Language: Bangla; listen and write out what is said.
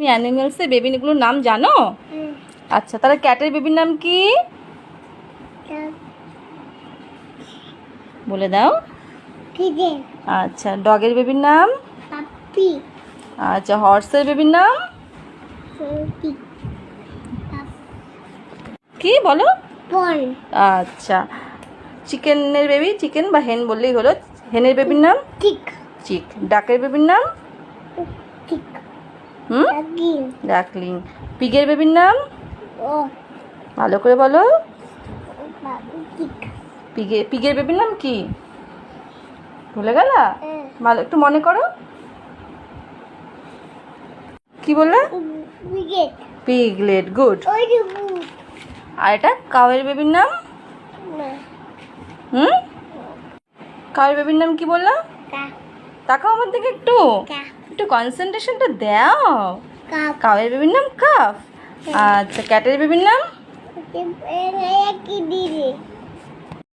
তুমি অ্যানিমেলসের বেবিগুলোর নাম জানো? আচ্ছা তাহলে ক্যাটের বেবির নাম কি? বলে দাও। আচ্ছা ডগের বেবির নাম? আচ্ছা হর্সের বেবির নাম? কি বলো? আচ্ছা চিকেনের বেবি চিকেন বা হেন বললেই হলো। হেনের বেবির নাম? ঠিক চিক ডাকের বেবির নাম? ঠিক লাগি ডাকলিং পিগের বেবির নাম? ও। ভালো করে বলো। পিগে পিগের বেবির নাম কি? ভুলে গেল? হ্যাঁ। ভালো একটু মনে করো। কি বললে? পিগলেট। গুড। আর এটা কাউয়ের বেবির নাম? হুম? কাউয়ের বেবির নাম কি বললাম কা। তাকাও আমার দিকে একটু। একটু কনসেন্ট্রেশনটা দাও। কাউয়ের বেবির নাম কাফ? আচ্ছা ক্যাটের বেবির নাম?